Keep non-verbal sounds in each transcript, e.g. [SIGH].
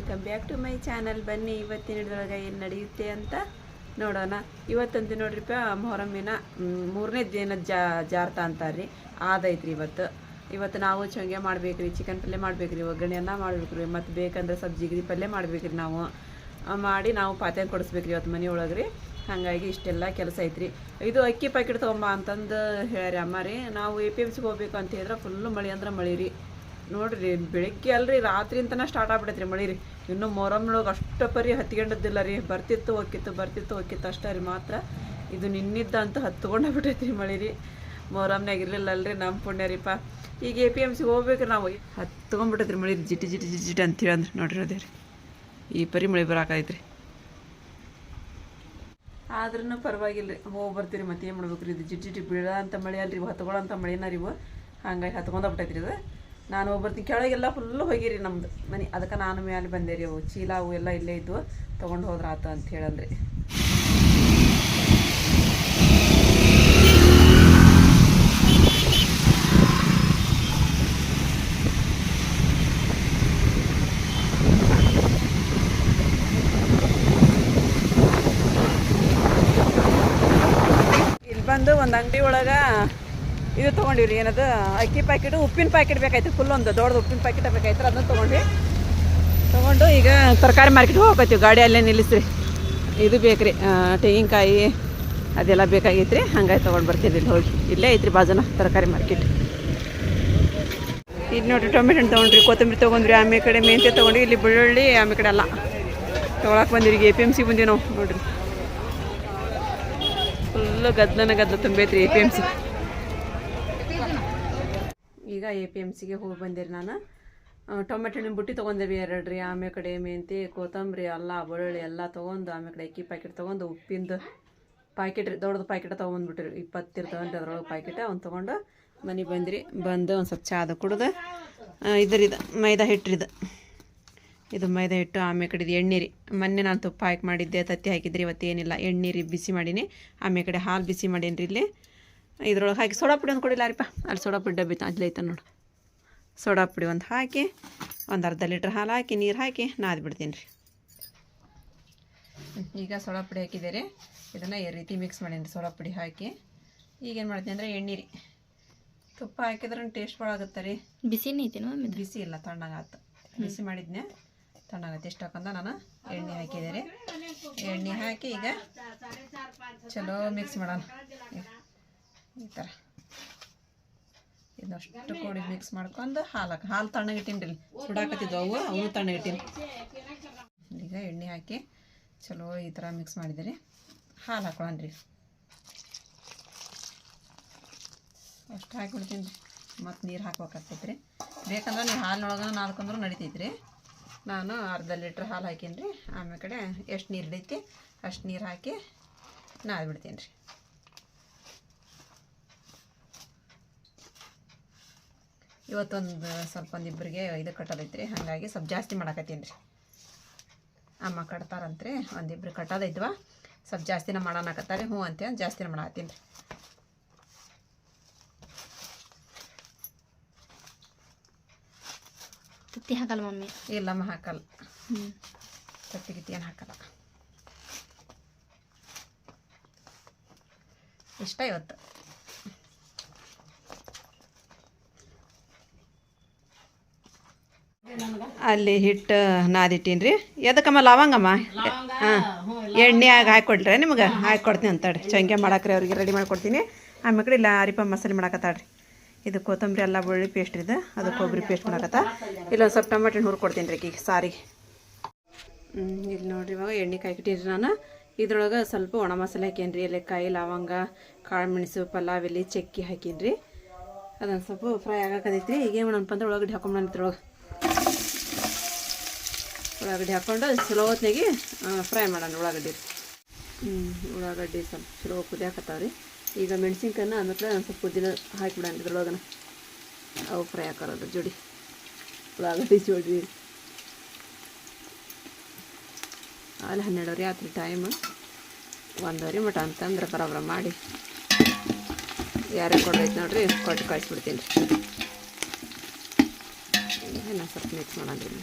Welcome back to my channel ಬನ್ನಿ, ಇವತ್ತಿನ ಹಿಡಿದೊಳಗೆ ಏನು ನಡೆಯುತ್ತೆ ಅಂತ ನೋಡೋಣ. ಇವತ್ತಂತೂ ನೋಡ್ರಿಪ್ಪ ಮೊಹರಮ್ಮಿನ ಮೂರನೇ ದಿನ ಜಾ, ಜಾರತ ಅಂತಾರ್ರಿ. ಆದೈತ್ರಿ ಇವತ್ತು. ಇವತ್ತು ನಾವು ಚೊಂಗೆ ಮಾಡ್ಬೇಕ್ರಿ ಚಿಕನ್ ಪಲ್ಯ ಮಾಡ್ಬೇಕ್ರಿ ಒಗ್ಗರಣೆ ಅನ್ನ ಮಾಡ್ಬೇಕ್ರಿ, ಮತ್ತು ಬೇಕಂದ್ರೆ ಸಬ್ಜಿ ಗಿರಿ ಪಲ್ಯ ಮಾಡ್ಬೇಕ್ರಿ ನಾವು. ಮಾಡಿ ನಾವು ಪಾತ್ರೆ ಕೊಡಿಸ್ಬೇಕ್ರಿ ಇವತ್ತು ಮನೆ ರೀ ಹಾಗಾಗಿ ಇಷ್ಟೆಲ್ಲ ಕೆಲಸ ಐತ್ರಿ. ಇದು ಅಕ್ಕಿ ಪ್ಯಾಕೆಟ್ ತೊಗೊಂಬ ಅಂತಂದು ಹೇಳ್ಯಾರಿ ಅಮ್ಮ ರೀ. ನಾವು ಎ ಪಿ ಎಂ ಸಿಗೆ ಹೋಗ್ಬೇಕು ಅಂತ ಹೇಳಿದ್ರೆ ಫುಲ್ಲು ಮಳೆ ಅಂದ್ರೆ ಮಳೆ ರೀ ನೋಡ್ರಿ, ಬೆಳಗ್ಗೆ ಅಲ್ರಿ, ರಾತ್ರಿ ಅಂತನ ಸ್ಟಾರ್ಟ್ ಆಗ್ಬಿಡೈತ್ರಿ ಮಳಿ ರೀ. ಇನ್ನು ಮೊರಮ್ನೊಳಗೆ ಅಷ್ಟು ಪರಿ ಹತ್ಕೊಂಡದ್ದಿಲ್ಲ ರೀ. ಬರ್ತಿತ್ತು ಹೋಗಿತ್ತು ಬರ್ತಿತ್ತು ಹೋಗಿತ್ತು ಅಷ್ಟೇ ರೀ ಮಾತ್ರ. ಇದು ನಿನ್ನಿದ್ದ ಅಂತ ಬಿಟ್ಟೈತಿ ರೀ ಮಳಿ ರೀ. ಇರಲಿಲ್ಲ ಅಲ್ರಿ ನಮ್ಮ ಪುಣ್ಯ ರೀಪ ಈಗ ಎ ಪಿ ಎಂ ಸಿಗೆ ಹೋಗ್ಬೇಕು ನಾವು. ಹತ್ಕೊಂಡ್ಬಿಟ್ಟೈತ್ರಿ ಮಳಿ ಜಿಟಿ ಜಿಟಿ ಜಿಟಿ ಜಿಟಿ ಅಂತೇಳಿ ಅಂದ್ರೆ ನೋಡ್ರಿ ರೀ. ಈ ಪರಿ ಮಳೆ ಬರಾಕೈತ್ರಿ. ಆದ್ರೂ ಪರವಾಗಿಲ್ಲ ರೀ ಹೋಗಿ ಬರ್ತೀರಿ ಮತ್ತೆ ಏನು ಮಾಡ್ಬೇಕು ರೀ ಇದು ಜಿಟಿ ಜಿಟಿ ಬೀಳೋ ಅಂತ ಮಳೆ ಅಲ್ರಿ ಇವು ಹತ್ಕೊಳ್ಳೋಂಥ ಮಳೆನ ರೀ ಇವು. ಹಂಗಾಗಿ ಹತ್ಕೊಂಡೋಗ್ಬಿಟ್ಟೈತ್ರಿ ಇದು. ನಾನು ಬರ್ತೀನಿ. ಕೆಳಗೆಲ್ಲ ಫುಲ್ಲು ಹೋಗಿರಿ ನಮ್ದು. ಮನೆ, ಅದಕ್ಕೆ ನಾನು ಮೇಲೆ ಬಂದೆ ರೀ ಅವು. ಚೀಲ ಅವು ಎಲ್ಲ ಇಲ್ಲೇ ಇದ್ವು. ತೊಗೊಂಡು ಹೋದ್ರೆ ಆತ ಅಂತ ಹೇಳಂದ್ರಿ ಇಲ್ಲಿ ಬಂದು ಒಂದು ಅಂಗಡಿ ಒಳಗೆ ಇದು ತೊಗೊಂಡಿವ್ರಿ, ಏನದು, ಅಕ್ಕಿ ಪ್ಯಾಕೆಟು ಉಪ್ಪಿನ ಪ್ಯಾಕೆಟ್ ಬೇಕಾಯ್ತು ಫುಲ್ ಒಂದು. ದೊಡ್ಡದು ಉಪ್ಪಿನ ಪ್ಯಾಕೆಟ್ ಬೇಕಾಯ್ತು ಅದನ್ನ ತೊಗೊಂಡ್ವಿ. ತೊಗೊಂಡು ಈಗ ತರಕಾರಿ ಮಾರ್ಕೆಟ್ಗೆ ಹೋಗ್ಕೋತೀವಿ, ಗಾಡಿ ಅಲ್ಲೇ ನಿಲ್ಲಿಸ್ರಿ. ಇದು ಬೇಕ್ರಿ ರೀ ತೆಂಗಿನಕಾಯಿ, ಅದೆಲ್ಲ ಬೇಕಾಗಿತ್ತು ರೀ ಹಂಗಾಗಿ ತೊಗೊಂಡು ಬರ್ತೀನಿ ಇಲ್ಲಿ ಹೋಗಿ. ಇಲ್ಲೇ ಐತ್ರಿ ಬಾಜನ ತರಕಾರಿ ಮಾರ್ಕೆಟ್ ಇದು ನೋಡ್ರಿ, ಟೊಮೆಟೊ ಹಣ್ಣು ತೊಗೊಂಡ್ರಿ, ಕೊತ್ತಂಬರಿ ತೊಗೊಂಡ್ರಿ ಆಮೇಲೆ ಕಡೆ ಮೆಂತ್ಯ ತೊಗೊಂಡ್ರಿ ಇಲ್ಲಿ ಬೆಳ್ಳುಳ್ಳಿ ಆಮೇಲೆ ಕಡೆ ಎಲ್ಲ. ತೊಗೊಳಕ್ಕೆ ಬಂದಿರಿ ಎ ಪಿ ಎಂ ಸಿ ಬಂದೀವಿ ನಾವು, ನೋಡ್ರಿ. ಫುಲ್ಲು ಗದ್ದಲನ ಗದ್ದ ತುಂಬೈತ್ರಿ, ಎ ಪಿ ಎಂ ಸಿ. ಈಗ ಎ ಪಿ ಎಂ ಸಿಗೆ ಹೋಗಿ ಬಂದಿರಿ ನಾನು. ಟೊಮೆಟೊ ಹಣ್ಣಿನ ಬುಟ್ಟಿ ತೊಗೊಂಡೇವಿ ಎರಡು ರೀ ಆಮೇಲೆ ಕಡೆ ಮೆಂತಿ ಕೊತ್ತಂಬರಿ ಎಲ್ಲ ಬೆಳ್ಳುಳ್ಳಿ ಎಲ್ಲ ತೊಗೊಂಡು ಆಮೇಲೆ ಕಡೆ ಅಕ್ಕಿ ಪ್ಯಾಕೆಟ್ ತೊಗೊಂಡು, ಉಪ್ಪಿಂದು ಪ್ಯಾಕೆಟ್ ರೀ, ದೊಡ್ಡದು ಪ್ಯಾಕೆಟ್ ತೊಗೊಂಡ್ಬಿಟ್ಟಿರಿ ಇಪ್ಪತ್ತಿರ್ತವಂಟ್ರಿ ಅದ್ರೊಳಗೆ ಪ್ಯಾಕೆಟ್ ಅವ್ನು ತೊಗೊಂಡು ಮನೆಗೆ ಬಂದ್ರಿ. ಬಂದು ಒಂದು ಸ್ವಲ್ಪ ಚಾದ ಕುಡ್ದು ಇದ್ರಿದು, ಮೈದಾ ಹಿಟ್ಟು ಇದು ಮೈದಾ ಹಿಟ್ಟು ಆಮೇಲೆ ಕಡೆ ಇದು ಎಣ್ಣೆ ರೀ. ಮೊನ್ನೆ ನಾನು ತುಪ್ಪ ಹಾಕಿ ಮಾಡಿದ್ದೆ, ತತ್ತಿ ಹಾಕಿದ್ರಿ, ಇವತ್ತೇನಿಲ್ಲ. ಎಣ್ಣೆ ರೀ, ಬಿಸಿ ಮಾಡೀನಿ. ಆಮೇಲೆ ಕಡೆ ಹಾಲು ಬಿಸಿ ಮಾಡೀನಿ ರೀ ಇಲ್ಲಿ. ಇದ್ರೊಳಗೆ ಹಾಕಿ ಸೋಡಾ ಪುಡಿ ಒಂದು ಕೊಡಿಲ್ಲ ರೀಪ್ಪ ಅಲ್ಲಿ ಸೋಡಾ ಪುಡಿ ಡಬ್ಬಿ ಅಲ್ಲಿ ಐತೆ ನೋಡು. ಸೋಡಾ ಪುಡಿ ಒಂದು ಹಾಕಿ ಒಂದು ಅರ್ಧ ಲೀಟ್ರ್ ಹಾಲು ಹಾಕಿ ನೀರು ಹಾಕಿ ನಾದ್ಬಿಡ್ತೀನಿ ರೀ. ಈಗ ಸೋಡಾ ಪುಡಿ ಹಾಕಿದ್ದೀರಿ. ರೀ ಇದನ್ನು ಈ ರೀತಿ ಮಿಕ್ಸ್ ಮಾಡೀನಿ ರೀ ಸೋಡಾ ಪುಡಿ ಹಾಕಿ. ಈಗೇನು ಮಾಡ್ತೀನಿ ಅಂದರೆ ಎಣ್ಣೆ ರೀ. ತುಪ್ಪ ಹಾಕಿದ್ರೆ ಟೇಸ್ಟ್ ಭಾಳ ಆಗುತ್ತೆ ರೀ. ಬಿಸಿನೇ ಐತೇನೋ ಬಿಸಿ ಇಲ್ಲ ತಣ್ಣಗಾತು ಬಿಸಿ ಮಾಡಿದ್ನೆ ತಣ್ಣಗಾತು ಇಷ್ಟು ಹಾಕೊಂಡ ನಾನು ಎಣ್ಣೆ ಹಾಕಿದೆ ರೀ ಎಣ್ಣೆ ಹಾಕಿ ಈಗ ಚಲೋ ಮಿಕ್ಸ್ ಮಾಡೋಣ. ಥರ ಇದಷ್ಟು ಕೂಡಿ ಮಿಕ್ಸ್ ಮಾಡ್ಕೊಂಡು ಹಾಲು ಹಾಕಿ ಹಾಲು ತಣ್ಣಗಿಟ್ಟಿನ್ರಿ ರೀ ಸುಡಾಕತ್ತಿದ್ವು ಅವು ಅವು ತಣ್ಣಗಿಟ್ಟಿನಿ ಈಗ ಎಣ್ಣೆ ಹಾಕಿ ಚಲೋ ಈ ಥರ ಮಿಕ್ಸ್ ಮಾಡಿದಿರಿ. ಹಾಲು ಹಾಕೊಳ್ಳೋಣ ರೀ ಅಷ್ಟು ಹಾಕಿಬಿಡ್ತೀನಿ ರೀ ಮತ್ತು ನೀರು ಹಾಕ್ಬೇಕಾಗ್ತೈತೆ ರೀ ಬೇಕಂದ್ರೆ ನೀವು ಹಾಲಿನೊಳಗೆ ನಡಿತೈತೆ ರೀ ನಾನು ಅರ್ಧ ಲೀಟ್ರ್ ಹಾಲು ಹಾಕೀನಿ ರೀ ಆಮೇಲೆ ಕಡೆ ಎಷ್ಟು ನೀರು ಹಿಡೈತಿ, ಅಷ್ಟು ನೀರು ಹಾಕಿ ನಾದ್ಬಿಡ್ತೀನಿ ರೀ ಇವತ್ತೊಂದು ಸ್ವಲ್ಪ ಒಂದು ಇಬ್ಬರಿಗೆ ಇದು ಕಟ್ಟೋದೈತ್ರಿ. ಹಾಗಾಗಿ ಸ್ವಲ್ಪ ಜಾಸ್ತಿ ಮಾಡಾಕತ್ತೀನಿ ರೀ. ಅಮ್ಮ ಕಟ್ತಾರಂತ್ರಿ ಒಂದಿಬ್ರು ಕಟ್ಟೋದೈತ್ವ. ಸ್ವಲ್ಪ ಜಾಸ್ತಿನ ಮಾಡೋಣಕತ್ತಾರೆ ಹ್ಞೂ ಅಂತೇಳಿ ಜಾಸ್ತಿನ ಮಾಡತ್ತೀನಿ ರೀ. ತತ್ತಿ ಹಾಕಲ್ಲ ಮಮ್ಮಿ? ಇಲ್ಲಮ್ಮ ಹಾಕಲ್ಲ. ಹ್ಞೂ ತತ್ತಿ ಗಿತ್ತಿ ಏನು ಹಾಕಲ್ಲ. ಇಷ್ಟ ಇವತ್ತು? ಅಲ್ಲಿ ಹಿಟ್ಟು ನಾದಿಟ್ಟೀನಿ ರೀ ಎದಕ್ಕಮ್ಮ? ಲವಂಗಮ್ಮ? ಹಾಂ. ಎಣ್ಣೆಯಾಗ ಹಾಕ್ಕೊಡ್ರಿ ನಿಮ್ಗೆ ಹಾಕ್ಕೊಡ್ತೀನಿ ಅಂತಾಡ್ರಿ. ಚಂಗೆ ಮಾಡಾಕ್ರಿ ಅವ್ರಿಗೆ ರೆಡಿ ಮಾಡ್ಕೊಡ್ತೀನಿ. ಆಮೇಲೆ ಕಡೆ ಇಲ್ಲ ಅರಿಪ ಮಸಾಲೆ ಮಾಡಾಕತ್ತಾಡ್ರಿ ಇದು ಕೊತ್ತಂಬರಿ ಎಲ್ಲ ಬೆಳ್ಳಿ ಪೇಸ್ಟ್ ಇದೆ. ಅದು ಕೊಬ್ಬರಿ ಪೇಸ್ಟ್ ಮಾಡಾಕತ್ತ. ಇಲ್ಲೊಂದು ಸ್ವಲ್ಪ ಟೊಮೆಟೊ ಹಣ್ಣು ಹುರ್ಕೊಡ್ತೀನಿ ರೀ ಈಗ ಸಾರಿಗೆ. ಇಲ್ಲಿ ನೋಡ್ರಿ ಇವಾಗ ಎಣ್ಣೆ ಕಾಯ್ಕಿಟ್ಟಿರಿ ನಾನು. ಇದ್ರೊಳಗೆ ಸ್ವಲ್ಪ ಒಣ ಮಸಾಲೆ ಹಾಕೀನಿ ರೀ ಎಲೆಕಾಯಿ ಲವಂಗ ಕಾಳು ಮೆಣಸು ಪಲಾವ್ ಎಲೆ ಚಕ್ಕಿ ಹಾಕೀನಿ ರೀ ಅದೊಂದು ಸ್ವಲ್ಪ ಫ್ರೈ ಆಗಕ್ಕೈತಿ ಈಗ ಈಗೇನು ಅಂತಂದ್ರೆ ಅಂದ್ರೆ ಒಳಗಡೆ ಹಾಕೊಂಡ್ ಇದ್ರೊಳಗೆ. ಉಳ್ಳಾಗಡ್ಡಿ ಹಾಕ್ಕೊಂಡು ಚಲೋ ಹೊತ್ನಾಗೆ ಫ್ರೈ ಮಾಡೋಣ ಉಳ್ಳಾಗಡ್ಡಿ. ಹ್ಞೂ ಉಳ್ಳಾಗಡ್ಡಿ ಸ್ವಲ್ಪ ಚಲೋ ಕುದಿಯಾಕತ್ತಾವ ರೀ ಈಗ ಮೆಣಸಿನ್ಕಾಯನ್ನ ಆಮೇಲೆ ಒಂದು ಸ್ವಲ್ಪ ಉದ್ದಿನ ಹಾಕಿಬಿಡೋಣ ಇದ್ರೊಳಗನ. ಅವು ಫ್ರೈ ಹಾಕೋದು ಜೋಡಿ. ಉಳ್ಳಾಗಡ್ಡಿ ಜೋಡಿ. ಅಲ್ಲಿ ಹನ್ನೆರಡುವರೆ ಆತ್ರಿ ಟೈಮ್ ಒಂದುವರೆ ಮಟ ಅಂತಂದ್ರೆ ಬರೋಬ್ರ ಮಾಡಿ. ಯಾರ್ಯಾರು ಕೊಡೈತೆ ನೋಡ್ರಿ, ಕೊಟ್ಟು ಕಳಿಸ್ಬಿಡ್ತೀನಿ. ರೀ ಸ್ವಲ್ಪ ಮಿಕ್ಸ್ ಮಾಡೋದ್ರಿ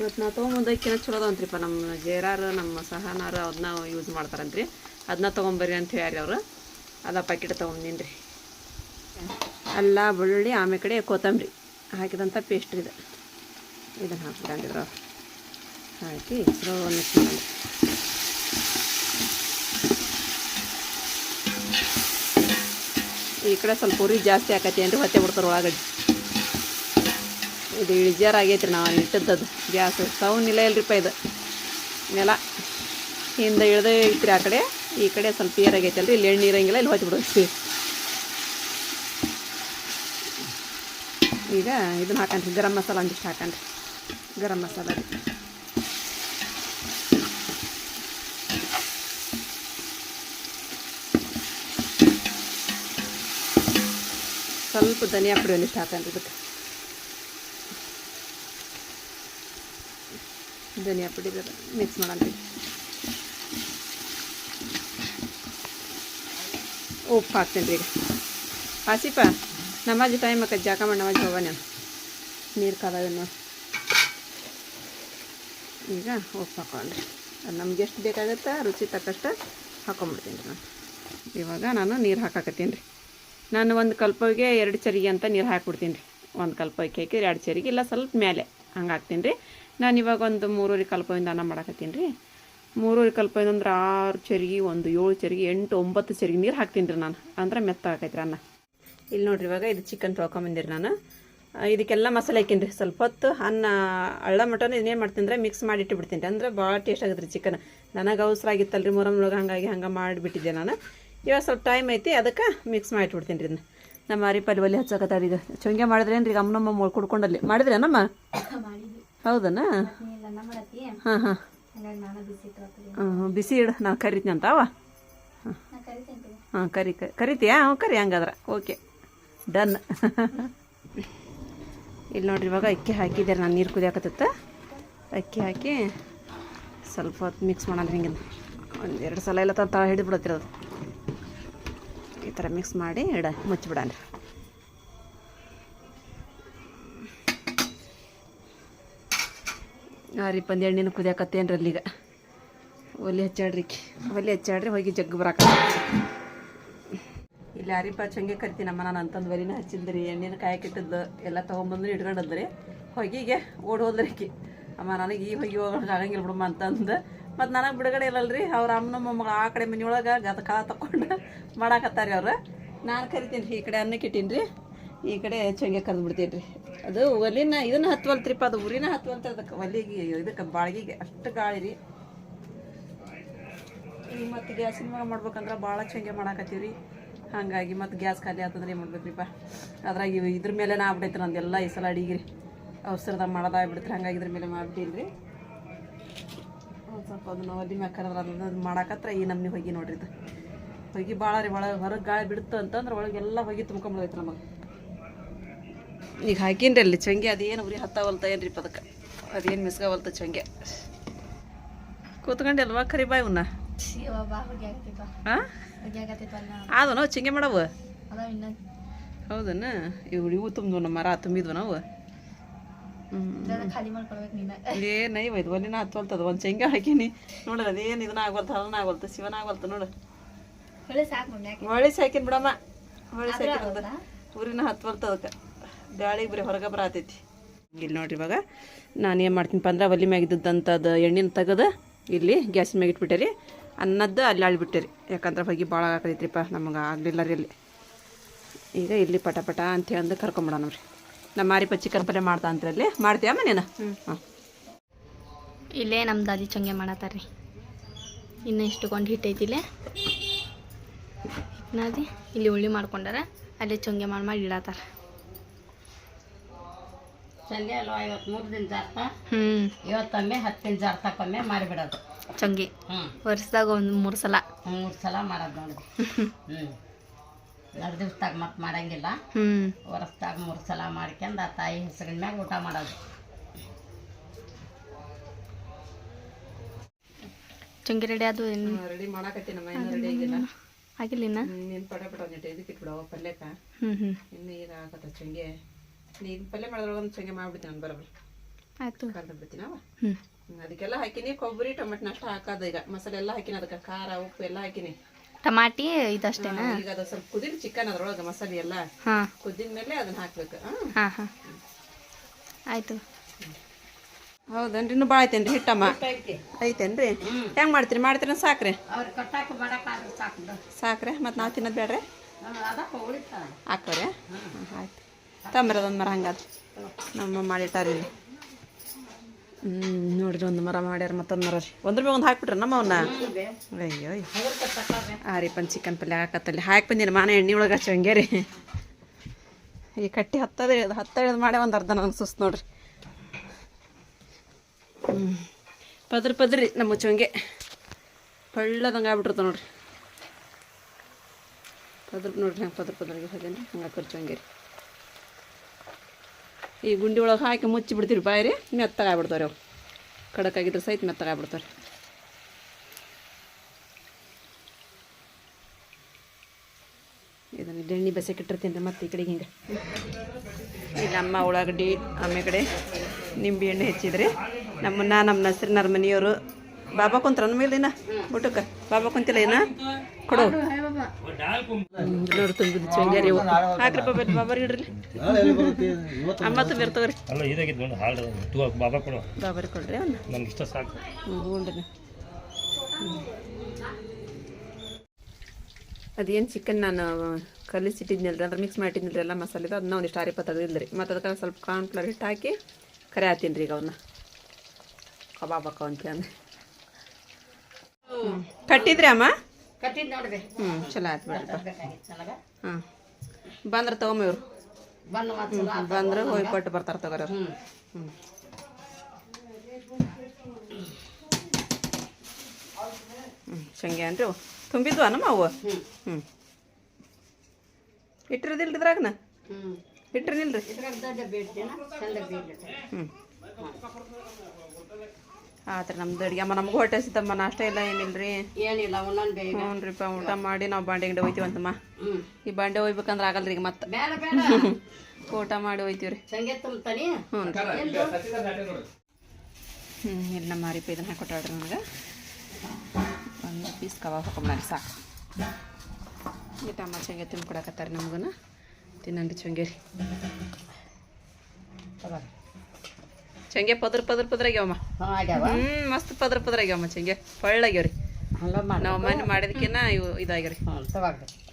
ಇವತ್ತು ನಾವು ತೊಗೊಂಬಂದಕ್ಕಿನ ಚಲೋ ಅದಾವಂತ್ರಿಪ್ಪ ನಮ್ಮ ಜೇರಾರು, ನಮ್ಮ ಸಹನಾರು ಅದನ್ನ ಯೂಸ್ ಮಾಡ್ತಾರಂತ್ರಿ. ಅದನ್ನ ತೊಗೊಂಬರ್ರಿ ಅಂತ ಹೇಳ್ಯಾರಿ ಅವರು. ಅದ ಪ್ಯಾಕೆಟ್ ತೊಗೊಂಬಂದಿನಿ ಅಲ್ಲ, ಬೆಳ್ಳುಳ್ಳಿ ಆಮೇಲೆ ಕಡೆ, ಕೊತ್ತಂಬರಿ. ಹಾಕಿದಂಥ ಪೇಸ್ಟ್ ಇದು. ಇದನ್ನು ಹಾಕ್ಬಿಟ್ಟಿದ್ರು ಹಾಕಿ ಸ್ಲೋ ಈ ಕಡೆ ಸ್ವಲ್ಪ ಉರಿ ಜಾಸ್ತಿ ಆಕತಿ ಅಂದರೆ ಹೊತ್ತೆ ಬಿಡ್ತಾರೆ ಒಳಗಡೆ. ಇದು ಇಳಿಜಾರು ಆಗೈತ್ರಿ ನಾವು ಇಟ್ಟದ್ದು ಗ್ಯಾಸ್ ಸ್ಟವ್ ಇಲ್ಲ ಇಲ್ರಿಪ್ಪ ಇದು. ನೆಲ ಹಿಂದೆ ಇಳ್ದೇ ಇತ್ರ ಆ ಕಡೆ. ಈ ಕಡೆ ಸ್ವಲ್ಪ ಏರಾಗೈತೆ ಅಲ್ರಿ ಇಲ್ಲಿ ಎಣ್ಣೆ ಇರಂಗಿಲ್ಲ, ಇಲ್ಲಿ ಹೊತ್ತು ಬಿಡ್ತೀವಿ ಈಗ ಇದನ್ನ ಹಾಕಣ್ರಿ ಗರಂ ಮಸಾಲ ಒಂದಿಷ್ಟು ಹಾಕಣ್ರಿ ಗರಂ ಮಸಾಲ ರೀ. ಸ್ವಲ್ಪ ಧನಿಯಾ ಪುಡಿ ಒಂದಿಷ್ಟು ಹಾಕಣ್ರಿ ಇದಕ್ಕೆ. ಧನಿಯಾ ಪುಡಿ ಮಿಕ್ಸ್ ಮಾಡೋಣ. ಉಪ್ಪು ಹಾಕ್ತೀನಿ ರೀ ಈಗ ಆಸಿಪ ನಮಾಜ್ ಟೈಮ್ ಅಕ್ಕ ಜಾಕ ಮಾಡಿ ನಮಾಜ್ ಹೋಗೋಣ. ನೀರು ಕಾಲ ನೋಡಿ. ಈಗ ಉಪ್ಪು ಹಾಕೊಂಡ್ರಿ ಅದು ನಮ್ಗೆ ಎಷ್ಟು ಬೇಕಾಗುತ್ತೆ ರುಚಿ ತಕ್ಕಷ್ಟು ಹಾಕೊಂಬಿಡ್ತೀನಿ ರೀ ನಾನು. ಇವಾಗ ನಾನು ನೀರು ಹಾಕಾಕತ್ತೀನಿ ರೀ. ನಾನು ಒಂದು ಕಲ್ಪವಿಗೆ ಎರಡು ಚರಿಗೆ ಅಂತ ನೀರು ಹಾಕ್ಬಿಡ್ತೀನಿ ರೀ. ಒಂದು ಕಲ್ಪಕ್ಕೆ ಹಾಕಿ ಎರಡು ಚರಿಗೆ ಇಲ್ಲ, ಸ್ವಲ್ಪ ಮೇಲೆ ಹಂಗೆ ಹಾಕ್ತೀನಿ ರೀ. ನಾನು ಇವಾಗ ಒಂದು ಮೂರೂವರೆ ಕಲ್ಪದಿಂದ ಅನ್ನ ಮಾಡಕತ್ತೀನಿ ರೀ. ಮೂರೂವರೆ ಕಲ್ಪದಿಂದ ಅಂದ್ರೆ ಆರು ಚರಿಗೆ, ಒಂದು ಏಳು ಚರಿಗೆ, ಎಂಟು, ಒಂಬತ್ತು ಚರಿಗೆ ನೀರು ಹಾಕ್ತೀನಿ ರೀ ನಾನು. ಅಂದ್ರೆ ಮೆತ್ತ ಹಾಕೈತ್ರಿ ಅನ್ನ. ಇಲ್ಲಿ ನೋಡ್ರಿ ಇವಾಗ ಇದು ಚಿಕನ್ ತೊಳ್ಕೊಂಬಂದಿರಿ ನಾನು. ಇದಕ್ಕೆಲ್ಲ ಮಸಾಲೆ ಹಾಕಿನಿ ರೀ. ಸ್ವಲ್ಪ ಹೊತ್ತು ಅನ್ನ, ಅಳ್ಳ ಮಟನ್ ಇನ್ನೇನು ಮಾಡ್ತೀನಿ ರೀ ಮಿಕ್ಸ್ ಮಾಡಿ ಇಟ್ಟುಬಿಡ್ತೀನಿ ರೀ. ಅಂದ್ರೆ ಭಾಳ ಟೇಸ್ಟ್ ಆಗುತ್ತೆ ರೀ ಚಿಕನ್ ನನಗೆ ಅವಸರ ಆಗಿತ್ತಲ್ಲ ರೀ ಮೊರಮ್ನೊಳಗೆ ಹಂಗಾಗಿ ಹಂಗೆ ಮಾಡಿಬಿಟ್ಟಿದ್ದೆ ನಾನು. ಇವಾಗ ಸ್ವಲ್ಪ ಟೈಮ್ ಐತಿ, ಅದಕ್ಕೆ ಮಿಕ್ಸ್ ಮಾಡಿಟ್ಬಿಡ್ತೀನಿ ರೀ ಇದನ್ನ. ನಮ್ಮ ಮಾರಿ ಪಲ್ಲಿ ಒಲೆ ಹಚ್ಚಕತ್ತಾರ ಈಗ ಚೊಂಗೆ ಮಾಡಿದ್ರೇನು ರೀ ಅಮ್ಮನಮ್ಮ ಮೊಳ್ ಕುಡ್ಕೊಂಡಲ್ಲಿ ಮಾಡಿದ್ರೇನಮ್ಮ? ಹೌದನಾ? ಹಾಂ ಹಾಂ. ಬಿಸಿ ಇಡ. ನಾವು ಕರಿತೀನಿ ಅಂತ ಹಾಂ, ಕರಿ ಕರಿತೀಯಾ? ಹ್ಞೂ ಕರಿ ಹಂಗಾದ್ರೆ. ಓಕೆ. ಡನ್. ಇಲ್ಲಿ ನೋಡ್ರಿ, ಇವಾಗ ಅಕ್ಕಿ ಹಾಕಿದ್ದಾರೆ. ನಾನು ನೀರು ಕುದಿಯಾಕತ್ತ ಅಕ್ಕಿ ಹಾಕಿ ಸ್ವಲ್ಪ ಹೊತ್ತು ಮಿಕ್ಸ್ ಮಾಡೋಣ ಹಿಂಗೆ ಒಂದು ಎರಡು ಸಲ ಎಲ್ಲ ತಳ ಹಿಡಿದು ಬಿಡತ್ತಿರೋದು. ಈ ಥರ ಮಿಕ್ಸ್ ಮಾಡಿ ಇಡ, ಮುಚ್ಚಿಬಿಡಣ. ಆ ರೀ ಪಂದಿ ಎಣ್ಣೆನ ಕುದಿಯಾಕತ್ತೇನ್ರಿ ಅಲ್ಲಿಗೆ? ಒಲೆ ಹಚ್ಚಾಡ್ರಿ. ಒಲೆ ಹಚ್ಚಾಡ್ರಿ ಹೋಗಿ ಜಗ್ಗು ಬರಾಕ ಇಲ್ಲಿ ಅರಿಪ ಚಂಗೆ ಕರಿತೀನಮ್ಮ ನಾನು ಅಂತಂದು ಒಲಿನ ಹಚ್ಚಿದ್ರಿ, ಎಣ್ಣೆನ ಕಾಯಕ್ಕಿಟ್ಟದ್ದು ಎಲ್ಲ ತೊಗೊಂಬಂದ್ರೆ ಇಟ್ಕೊಂಡದ್ರಿ ಹೊಗಿಗೆ ಓಡ್ ಹೋದ್ರಿ ಆಕಿ ಅಮ್ಮ ನನಗೆ ಈ ಹೊಗೆ ಹೋಗೋಣ ಆಗಂಗಿಲ್ಲ ಬಿಡಮ್ಮ ಅಂತಂದು. ಮತ್ತು ನನಗೆ ಬಿಡುಗಡೆ ಇಲ್ಲಲ್ರಿ, ಅವ್ರ ಅಮ್ಮನ ಮೊಮ್ಮಗ ಆ ಕಡೆ ಮನೆಯೊಳಗೆ ಗದ ಕಾಲ ತಗೊಂಡು ಮಾಡಾಕತ್ತಾರಿ ಅವ್ರು. ನಾನು ಕರಿತೀನಿ ರೀ ಈ ಕಡೆ ಅನ್ನಕ್ಕೆ ಇಟ್ಟೀನಿ ರೀ ಈ ಕಡೆ ಚಂಗೆ ಕರೆದು ಬಿಡ್ತೀನಿ ರೀ ಅದು ಒಲಿನ ಇದನ್ನ ಹತ್ವಲ್ತ್ರಿಪ್ಪ, ಅದು ಉರಿನ ಹತ್ವಲ್ತ ಅದಕ್ಕೆ ಒಲಿಗೆ, ಇದಕ್ಕೆ ಬಾಳ್ಗಿಗೆ ಅಷ್ಟು ಗಾಳಿ ರೀ. ಈಗ ಮತ್ತು ಗ್ಯಾಸಿನ ಮ್ಯಾಗ ಮಾಡ್ಬೇಕಂದ್ರೆ ಭಾಳ ಚಂಗೆ ಮಾಡಾಕತ್ತೀವಿ ರೀ ಹಾಗಾಗಿ ಮತ್ತು ಗ್ಯಾಸ್ ಖಾಲಿ ಆತಂದ್ರೆ ಏನು ಮಾಡ್ಬೇಕ್ರಿಪ್ಪ. ಅದ್ರಾಗ ಇದ್ರ ಮೇಲೆ ನಾ ನಂದು ನಂದೆಲ್ಲ ಈ ಸಲ ಅಡಿಗೆ ರೀ ಅವಸರದಾಗ ಮಾಡೋದಾಗ್ಬಿಡ್ತ್ರಿ, ಹಂಗಾಗಿ ಇದ್ರ ಮೇಲೆ ಮಾಡ್ಬಿಟ್ಟೀನಿ ರೀ ಒಂದು ಸ್ವಲ್ಪ ಅದನ್ನ ಒಲಿ ಮ್ಯಾಗ ಮಾಡಾಕತ್ರ ಈ ನಮ್ನಿ ಹೋಗಿ ನೋಡ್ರಿ ಇದು. ಹೋಗಿ ಭಾಳ ರೀ, ಒಳಗೆ ಹೊರಗೆ ಗಾಳಿ ಬಿಡ್ತು ಅಂತಂದ್ರೆ ಒಳಗೆಲ್ಲ ಹೋಗಿ ತುಂಬ್ಕೊಂಬಿಡೈತೆ ನಮಗೆ. ಈಗ ಹಾಕಿನ್ರಿ ಅಲ್ಲಿ ಚಂಗೆ ಅದೇನು ಉರಿ ಹತ್ತಾವಲ್ತ ಏನ್ರಿ ಪದಕ್ಕೆ ಅದೇನು ಮಿಸ್ಗಾವಲ್ತ ಚಂಗೆ? ಕೂತ್ಕೊಂಡೆ ಅಲ್ವಾ ಕರಿ ಬಾಯ್ ಅನ್ನ ಆದನೋ ಚಿಂಗೆ ಮಾಡವು? ಹೌದನ? ಇವು ಇವು ತುಂಬಿದ್ವು ನಮ್ಮ ಮರ ತುಂಬಿದ್ವು ನಾವು? ಏನ ಏನು ಇದು ಒಲಿನ ಹತ್ತೋಲ್ತದ ಒಂದು ಚಂಗೆ ಹಾಕೀನಿ. ನೋಡ್ರಿ ಅದೇನು ಇದನ್ನ ಆಗೋಲ್ತ ಅದನ್ನ ಆಗೋಲ್ತ ಶಿವನ ಆಗೋಲ್ತ ನೋಡು. ಹೊಳೆ ಸಾಕಿನ್ ಬಿಡಮ್ಮ. ಹೊಳಿ ಸಾಕಿನ ಊರಿನ ಅದಕ್ಕೆ. ಗಾಳಿಗೆ ಬರೀ ಹೊರಗೆ ಬರತೈತಿ. ಇಲ್ಲಿ ನೋಡ್ರಿ ಇವಾಗ. ನಾನು ಏನು ಮಾಡ್ತೀನಪ್ಪ ಅಂದ್ರೆ ಒಲಿ ಮ್ಯಾಗ ಇದ್ದದಂಥದ್ದು ಎಣ್ಣೆನ ತೆಗೆದು ಇಲ್ಲಿ ಗ್ಯಾಸ್ ಮ್ಯಾಗ ಇಟ್ಬಿಟ್ಟೆ ರೀ ಅನ್ನದ್ದು ಅಲ್ಲಿ ಆಳ್ಬಿಟ್ಟೆ ರೀ ಯಾಕಂದ್ರೆ ಹೊಗೆ ಭಾಳ ಆಗತೈತ್ರಿಪ್ಪ ನಮಗೆ ಆಗಲಿಲ್ಲ ರೀ ಇಲ್ಲಿ ಈಗ ಇಲ್ಲಿ ಪಟ ಪಟ ಅಂತ ಹೇಳಿ ಕರ್ಕೊಂಬಿಡೋಣ ರೀ ನಮ್ಮ ಮಾರಿ ಪಚ್ಚಿ ಪಲ್ಯ ಮಾಡ್ತಾ ಅಂತ್ರಲ್ಲಿ ಮಾಡ್ತೀಯಮ್ಮ ನೀನು ಹಾಂ. ಇಲ್ಲೇ ನಮ್ಮ ದಾದಿ ಚಂಗೆ ಮಾಡತ್ತಾರ್ರಿ. ಇನ್ನು ಇಷ್ಟುಕೊಂಡು ಹಿಟ್ಟೈತಿಲ್ಲೇ ನಾದಿ ಇಲ್ಲಿ. ಉಳ್ಳಿ ಮಾಡ್ಕೊಂಡಾರ ಅಲ್ಲೇ ಚಂಗೆ ಮಾಡಿ ಮಾಡಿ ಇಡತ್ತಾರ ಸಂಜೆ ಅಲ್ವಾ? ಇವತ್ತು ಮೂರು ದಿನ ಜಾರ್ತ? ಹ್ಞೂ ಇವತ್ತೊಮ್ಮೆ ಹತ್ತು ದಿನ ಜಾರ್ತಕ್ಕೊಮ್ಮೆ ಮಾರಿಬಿಡೋದು. ಚಂಗಿ. ಹ್ಞೂ ವರ್ಷದಾಗ ಒಂದು ಮೂರು ಸಲ. ಮೂರು ಸಲ ಮಾಡೋದು ನೋಡಿ ಹ್ಞೂ ಎರಡು ದಿವ್ಸದಾಗ ಮತ್ತೆ ಮಾಡಂಗಿಲ್ಲ. ಹ್ಞೂ ವರ್ಷದಾಗ ಮೂರು ಸಲ ಮಾಡ್ಕೊಂಡು ಆ ತಾಯಿ ಹೆಸರಿನ ಮ್ಯಾಗ ಊಟ ಮಾಡೋದು. ಚಂಗಿ ರೆಡಿ ಅದು ರೆಡಿ ಮಾಡಾಕತ್ತೀನಮ್ಮ ಇನ್ನೂ ರೆಡಿ ಆಗಿಲ್ಲ. ಆಗಿಲ್ಲ ಇನ್ನ? ನೀನು ಪಟ ಪಟ ಒಂದಿಟ್ಟು ಇದಕ್ಕೆ ಇಟ್ಬಿಡವ ಪಲ್ಯಕ್ಕ. ಇನ್ನು ಈಗ ಆಗತ್ತ ಚಂಗೆ? ನೀನು ಪಲ್ಯ ಮಾಡಿದ್ರೆ ಒಂದ್ ಚಂಗೆ ಮಾಡ್ಬಿಡ್ತೀನಿ ನಾನು ಬರೋಬ್ರಿ. ಆಯ್ತು. ಕರೆದ್ಬಿಡ್ತೀನಿ ಅವ? ಹ್ಮ್. ಅದಕ್ಕೆಲ್ಲ ಹಾಕಿನಿ ಕೊಬ್ಬರಿ ಟೊಮೆಟೊ ಅಷ್ಟು ಹಾಕೋದು ಈಗ. ಮಸಾಲೆ ಎಲ್ಲ ಹಾಕಿನಿ ಅದಕ್ಕೆ ಖಾರ ಉಪ್ಪು ಎಲ್ಲ ಹಾಕಿನಿ. ಟಮಾಟಿ ಇದಷ್ಟೇನಾ? ಈಗ ಅದ ಸ್ವಲ್ಪ ಕುದಿನ ಚಿಕನ್ ಅದ್ರೊಳಗೆ ಮಸಾಲೆ ಎಲ್ಲ ಹಾಂ. ಕುದ್ದಿದ ಮೇಲೆ ಅದನ್ನ ಹಾಕ್ಬೇಕು ಆಯ್ತು ಹೌದೇನ್ರಿ ಹಾಂ. ಆಯಿತು. ಹೌದನ್ರಿ ಇನ್ನು ಭಾಳ ಐತೇನ್ರಿ ಹಿಟ್ಟಮ್ಮ? ಐತಿ ಐತೇನ್ರಿ? ಹೆಂಗ್ ಮಾಡ್ತೀರಿ ಮಾಡ್ತೀರ ಸಾಕ್ರಿ? ಸಾಕ್ರಿ ಮತ್ತು ನಾವು ತಿನ್ನೋದು ಬೇಡ್ರಿ ಹಾಕೋರಿ ಆಯ್ತು. ತಂಬ್ರಿ ಅದೊಂದು ಮರ ಹಂಗಾದ್ರೆ. ನಮ್ಮ ಮಾಡಿಟ್ಟಾರ ಇಲ್ಲಿ. ಹ್ಞೂ ನೋಡ್ರಿ ಒಂದು ಮರ ಮಾಡ್ಯಾರ ಮತ್ತೊಂದು ಮರ ರೀ. ಒಂದ್ರ ಮೇಲೆ ಒಂದು ಹಾಕ್ಬಿಟ್ರೆ ನಮ್ಮ ಅವನ್ನ ಅಯ್ಯೋ ಆ ರೀ ಪನ್ ಚಿಕನ್ ಪಲ್ಯ ಹಾಕತ್ತಲ್ಲಿ ಹಾಕಿ ಬಂದಿನಿ ಮಾನ ಎಣ್ಣೆ ಒಳಗೆ ಹಚ್ಚಿ ಹಂಗೆ ರೀ. ಈ ಕಟ್ಟಿ ಹತ್ತದ ಇಳ್ದು ಹತ್ತ ಇಳ್ದು ಮಾಡೇ ಒಂದು ಅರ್ಧ ನಂಗೆ ಸುಸ್ತು ನೋಡ್ರಿ. ಹ್ಞೂ ಪದ್ರ, ಪದ್ರಿ ನಮ್ಮ ಚಂಗೆ ಪಳ್ಳದಂಗೆ ಆಗ್ಬಿಟ್ರತ ನೋಡ್ರಿ. ಪದ್ರ ನೋಡ್ರಿ ಹಂಗೆ ಪದ್ರ ಪದ್ರಿಗೆ ಹೋದೇನ್ರಿ ಹಂಗೆ ಖರ್ಚಂಗೆ ರೀ. ಈ ಗುಂಡಿ ಒಳಗೆ ಹಾಕಿ ಮುಚ್ಚಿ ಬಿಡ್ತೀರಿ ಬಾಯಿರಿ ಮೆತ್ತಗೆ ಆಗ್ಬಿಡ್ತಾವ್ರಿ ಅವು. ಕಡಕಾಗಿದ್ರೆ ಸಹಿತ ಮೆತ್ತಗೆ ಆಗ್ಬಿಡ್ತಾವ್ರಿ ಇದನ್ನು ಎಣ್ಣೆ ಬಸಕ್ಕೆ ಇಟ್ಟಿರ್ತೀನಿ ಮತ್ತೆ ಈ ಕಡೆಗೆ ಹಿಂಗೆ. ಇಲ್ಲಿ ನಮ್ಮ ಉಳ್ಳಾಗಡ್ಡಿ ಆಮೇಲೆ ಕಡೆ ನಿಂಬೆ ಎಣ್ಣೆ ಹೆಚ್ಚಿದ್ರಿ. ನಮ್ಮನ್ನ ನಮ್ಮ ನಸರಿನ ಮನೆಯವರು ಬಾಬಾ ಕುಂತ್ರ ಮೇಲಿನ ಊಟಕ್ಕೆ? ಬಾಬಾ ಕುಂತಿಲ್ಲ ಏನ? ಕೊಡು. ನೋಡಿ ತುಂಬಿದ್ದು ಚಂಗ್ಯಾರಿ ಇವು ಹಾಕ್ರಿ ಬಾಬಾ ಇಲ್ಲಿ ಬಾಬಾರಿ ಇಡ್ರಿ ಅಮ್ಮ ತುಂಬಿರ್ ತಗೋರಿ. ಅಲ್ಲ ಇದಾಗಿತ್ತು ನೋಡಿ ಹಾಳು ತಗೋ ಬಾಬಾ ಕೊಡು. ಬಾಬಾರಿ ಕೊಡ್ರಿ ಅವನ್ನ ನನ್ಗೆ ಇಷ್ಟ ಸಾಕು. ಹ್ಞೂ ಹ್ಞೂ ಅದೇನು ಚಿಕನ್ ನಾನು ಕಲಿಸಿಟ್ಟಿದ್ನಲ್ರಿ ಅಂದ್ರೆ ಮಿಕ್ಸ್ ಮಾಡಿಟ್ಟಿದ್ನಲ್ರಿ ಎಲ್ಲ ಮಸಾಲೆ ಅದನ್ನ ಒಂದಿಷ್ಟು ಆರಿಪ ತೆಗೆದಿಲ್ಲ ರೀ ಮತ್ತು ಅದಕ್ಕೆ ಸ್ವಲ್ಪ ಕಾರ್ನ್ಫ್ಲವರ್ ಇಟ್ಟು ಹಾಕಿ ಕರೆ ಹಾಕ್ತೀನಿ ರೀ ಈಗ ಅವನ್ನ ಕಬಾಬ್ ಹಾಕೋ ಅಂತ ಅಂದ್ರೆ ಕಟ್ಟಿದ್ರಿ ಅಮ್ಮ? ಕಟ್ಟಿದ್ ಹ್ಞೂ ಚಲೋ ಆಯ್ತು ಬಿಡ್ರಪ್ಪ ಬೇಕಾಗಿತ್ತು ನನಗ. ಹಾಂ ಬಂದ್ರೆ ತಗೊಂಬ ಇವ್ರು. ಬಂದು ಮತ್ತೆ ಚಲೋ ಆತು. ಬಂದ್ರೆ ಹೋಗಿ ಕೊಟ್ಟು ಬರ್ತಾರೆ ತಗೋರಿ ಅವ್ರು. ಹ್ಮ್. ಹ್ಞೂ ಹ್ಞೂ ಶಂಗೆ ಅನ್ರಿ ಅವು? ತುಂಬಿದ್ವಾ ನಮ್ಮ ಅವು? ಹ್ಮ್. ಹ್ಞೂ ಇಟ್ಟಿರೋದಿಲ್ರಿ ಇದ್ರಾಗನ? ಹ್ಮ್. ಇಟ್ಟಿರಲಿಲ್ರಿ? ಇದ್ರಾಗ ದೊಡ್ಡ ಬೀಳ್ತೇನ ಚಂದ ಬೀಳ್ತ ಹ್ಞೂ ಆತ್ರಿ ನಮ್ದು ಅಡುಗೆ. ಅಮ್ಮ ನಮಗೂ ಹೊಟ್ಟೆ ಸಿದ್ದಮ್ಮ ನಾಷ್ಟ ಇಲ್ಲ ಏನಿಲ್ರಿ? ಏನಿಲ್ಲ ಹ್ಞೂ ರೀಪ್ಪ ಊಟ ಮಾಡಿ ನಾವು ಬಾಂಡೆ ಗಿಡ ಹೋಯ್ತೀವಂತಮ್ಮ ಅಂತಮ್ಮ. ಈ ಬಾಂಡೆ ಹೋಗ್ಬೇಕಂದ್ರೆ ಆಗಲ್ರಿ ಈಗ ಮತ್ತೆ. [LAUGHS] ಊಟ ಮಾಡಿ ಹೋಯ್ತೀವ್ರಿ. ಹ್ಞೂ ಹ್ಞೂ ಇಲ್ಲಿ ನಮ್ಮ ಮಾರಿಪ ಇದನ್ನ ಹಾಕೊಟ್ಟಾಡ್ರಿ ನನಗೆ. ಒಂದು ಪೀಸ್ ಕಬಾಬ್ ಹಾಕೊಂಬಾರಿ ಸಾಕು. ಈ ಟಮಾಟ ಶೇಂಗೆ ತಿಂದು ನಮಗೂ ನಮಗನ. ತಿನ್ನಂಡಿ ಶೇಂಗೆ ರೀ ಶೇಂಗೆ ಪದ್ರ ಪದ್ರ ಪದ್ರ ಆಗ್ಯಾವಮ್ಮ ಹ್ಮ್ ಮಸ್ತ್ ಪದ್ರ ಪದ್ರ ಆಗ್ಯಾವಮ್ಮ ಚಂಗೆ. ಪಳ್ಳಾಗ್ಯಾವ್ರಿ ನಾವು ಮನೆ ಮಾಡಿದಕ್ಕಿನ್ನ ಇವು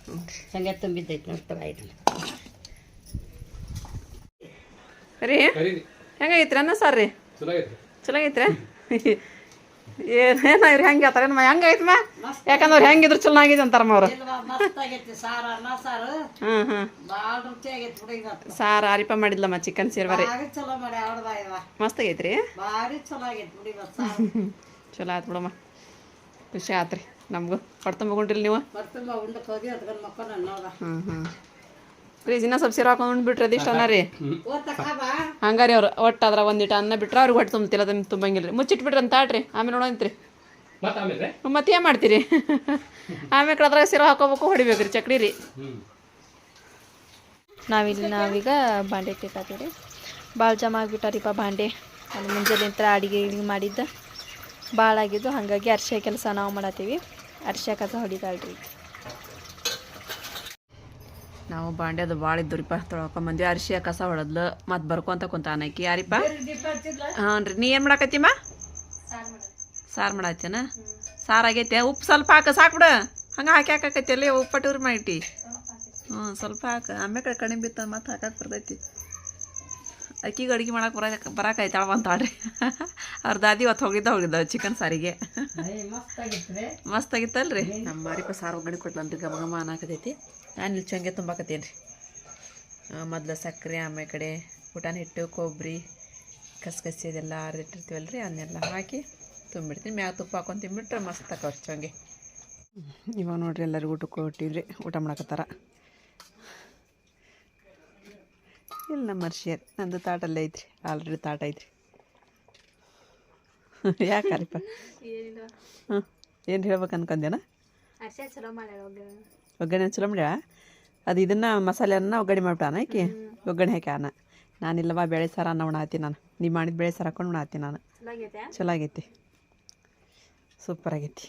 ಹ್ಞೂ ಸಂಗೆ ತುಂಬಿದ್ದೈತಿ ನೋಡಿ ರೀ ಹೆಂಗೈತ್ರಿ ಅನ್ನ ಸಾರ್ ರೀ ಚಲೋ ಐತ್ರಿ ಏನಾಗ್ರಿ ಹೆಂಗೆ ಆತಾರ ನಮ್ಮ ಹೆಂಗೈತ್ ಮಾ ಯಾಕಂದ್ರೆ ಅವ್ರು ಹೆಂಗಿದ್ರು ಚಲೋ ಆಗಿದೆ ಅಂತಾರಮ್ಮ ಅವ್ರು. ಮಸ್ತ್ ಆಗೈತಿ ಸಾರ ಅರಿಪ ಆಗೈತಿ ಮಾಡಿದ್ಲಮ್ಮ ಚಿಕನ್ ಸೇರ್ವರಿ. ಮಸ್ತ್ ಆಗೈತ್ರಿ? ರೀ ಚಲೋ ಆಯ್ತು [LAUGHS] ಬಿಡಮ್ಮ. ಖುಷಿ ಆತ್ರಿ ನಮಗೂ. ತುಂಬಿಕೊಂಡಿಲ್ಲ ನೀವು? ಹೋಗಿ ಹ್ಞೂ ಹ್ಞೂ ಪ್ಲೀಸ್ ಇನ್ನೂ ಸ್ವಲ್ಪ ಸೀರೆ ಹಾಕೊಂಡು ಬಿಟ್ರಿ ಅದಿಷ್ಟು ಅನ್ನ ರೀ? ಹಂಗಾರಿ ಅವ್ರು ಒಟ್ಟು ಅದ್ರ ಒಂದಿಟ್ಟು ಅನ್ನ ಬಿಟ್ರೆ ಅವ್ರಿಗೆ ಹೊಟ್ಟೆ ತುಂಬ್ತಿಲ್ಲ ಅದನ್ನ ತುಂಬಂಗಿಲ್ಲ ರೀ ಮುಚ್ಚಿಟ್ಬಿಟ್ರಿ ಅಂತ ಆಡ್ರಿ ಆಮೇಲೆ ನೋಡಂತ್ರಿ ಮತ್ತೆ ಏನು ಮಾಡ್ತೀರಿ? ಆಮೇಲೆ ಕಡೆ ಅದ್ರಾಗ ಸಿರ ಹಾಕೋಬೇಕು ಹೊಡಿಬೇಕು ರೀ ಚಕ್ಡಿ ರೀ. ನಾವಿಲ್ಲಿ ನಾವೀಗ ಬಾಂಡೆ ತಿಕ್ಕಾತೀವಿ ರೀ ಭಾಳ ಜಮ ಆಗಿಬಿಟ್ಟಾರಿಪ್ಪ ಬಾಂಡೆ. ಅಲ್ಲಿ ಮುಂಜಾನೆ ಅಡಿಗೆ ಇಡಿಗೆ ಮಾಡಿದ್ದ. ಭಾಳ ಆಗಿದ್ದು ಹಾಗಾಗಿ ಅರ್ಶಿಯ ಕೆಲಸ ನಾವು ಮಾಡತ್ತೀವಿ. ಅರ್ಶಿಯ ಕಸ ಹೊಡಿತಾಳ್ರಿ ನಾವು ಬಾಂಡ್ಯದ ಭಾಳ ಇದ್ದರಿಪ್ಪ ತೊಳ್ಕೊಂಬಂದ್ವಿ ಅರಿಶಿಯ ಕಸ ಹೊಡೆದ್ಲು ಮತ್ತೆ ಬರ್ಕೊಂತ ಕುಂತ ಅನಕಿ ಯಾರಿಪ್ಪ? ಹ್ಞೂನ್ರಿ. ರೀ ನೀ ಏನು ಮಾಡಾಕತ್ತೀಮ್ಮ? ಸಾರು ಮಾಡತ್ತೇನ ಸಾರು ಆಗೈತೆ. ಉಪ್ಪು ಸ್ವಲ್ಪ ಹಾಕ ಸಾಕ್ಬಿಡ ಹಂಗೆ ಹಾಕಿ ಹಾಕಕೈತಿ ಅಲ್ಲಿ ಟೂರ್ ಮಾಡಿಟ್ಟಿ. ಹ್ಞೂ ಸ್ವಲ್ಪ ಹಾಕ. ಆಮೇಲೆ ಕಡಿಮೆ ಬಿತ್ತ ಮತ್ತೆ ಹಾಕಕ್ಕೆ ಬರ್ತೈತಿ. ಅಕ್ಕಿಗೆ ಅಡುಗೆ ಮಾಡಕ್ಕೆ ಬರಕ್ಕೆ ಬರಾಕೈತಾಳ ಅಂತಾಳ್ರಿ ಅವ್ರ ದಾದಿ ಹೊತ್ತು ಹೋಗಿದ್ದ ಹೋಗಿದ್ದ ಚಿಕನ್ ಸಾರಿಗೆ. ಮಸ್ತ್ ಆಗಿತ್ತು ಮಸ್ತ್ ಆಗಿತ್ತಲ್ರಿ. ನಮ್ಮ ಮಾರಿಪ್ಪ ಸಾರು ಒಗ್ಗರಣೆ ಕೊಟ್ಲನ್ರಿ ಗಮಗಮ ಗಮ ಅನ್ನಕತೈತಿ. ನಾನು ಇಲ್ಲಿ ಚಂಗೆ ತುಂಬಾಕತ್ತೀನಿ ರೀ. ಮೊದಲು ಸಕ್ಕರೆ ಆಮೇಲೆ ಕಡೆ ಊಟನ ಹಿಟ್ಟು ಕೊಬ್ಬರಿ ಕಸ್ಕಸಿ ಅದೆಲ್ಲ ಅರ್ದಿಟ್ಟಿರ್ತೀವಲ್ಲ ರೀ ಅದನ್ನೆಲ್ಲ ಹಾಕಿ ತುಂಬಿಡ್ತೀನಿ. ಮ್ಯಾಗ ತುಪ್ಪ ಹಾಕೊಂಡು ತಿಂಬಿಟ್ರೆ ಮಸ್ತ್ ಆಕವ್ರಿ ಚಂಗೆ. ಇವಾಗ ನೋಡ್ರಿ ಎಲ್ಲರಿಗೂ ಊಟಕ್ಕೆ ಕೊಟ್ಟಿವ್ರಿ ಊಟ ಮಾಡಕತ್ತಾರ? ಇಲ್ಲ ನಮ್ಮ ಮರ್ಷಿಯರ್ ನಂದು ತಾಟಲ್ಲೇ ಐತ್ರಿ ಆಲ್ರೆಡಿ ತಾಟ ಐತ್ರಿ. ಯಾಕಾರಿಪ್ಪ? ಹಾಂ ಏನು ಹೇಳ್ಬೇಕು ಅನ್ಕೊಂಡೇನಾ ಒಗ್ಗರಣೆ ಚಲೋ ಮಾಡ್ಯ ಅದು ಇದನ್ನ ಮಸಾಲೆಯನ್ನ ಒಗ್ಗರಣೆ ಮಾಡ್ಬಿಟ್ಟಾನ ಆಕಿ? ಒಗ್ಗರಣೆ ಹಾಕ್ಯಾನ ನಾನಿಲ್ಲವ ಬೇಳೆ ಸಾರು ಅನ್ನ ಉಣಾತಿ ನಾನು. ನೀವು ಮಾಡಿದ ಬೇಳೆ ಸಾರು ಹಾಕೊಂಡು ಉಣಾತಿ ನಾನು. ಚಲೋ ಆಗೈತಿ ಸೂಪರ್ ಆಗೈತಿ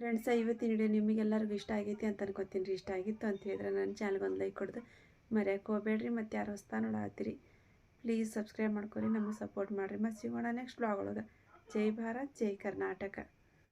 ಫ್ರೆಂಡ್ಸ ಇವತ್ತಿನ ವಿಡಿಯೋ ನಿಮಗೆಲ್ಲರಿಗೂ ಇಷ್ಟ ಆಗೈತಿ ಅಂತ ಅನ್ಕೋತೀನಿ ರೀ. ಇಷ್ಟ ಆಗಿತ್ತು ಅಂತ ಹೇಳಿದ್ರೆ ನನ್ನ ಚಾನಲ್ಗೆ ಒಂದು ಲೈಕ್ ಕೊಡ್ದು. ಮರ್ಯಾಕೆ ಹೋಗ್ಬೇಡ್ರಿ ಮತ್ತು ಯಾರು ಹೊಸ್ತಾ ನೋಡತ್ತೀರಿ ಪ್ಲೀಸ್ ಸಬ್ಸ್ಕ್ರೈಬ್ ಮಾಡ್ಕೊರಿ ನಮಗೆ ಸಪೋರ್ಟ್ ಮಾಡಿರಿ. ಮತ್ತು ಸಿಗೋಣ ನೆಕ್ಸ್ಟ್ ಬ್ಲಾಗ್ ಒಳಗೆ. ಜೈ ಭಾರತ್ ಜೈ ಕರ್ನಾಟಕ.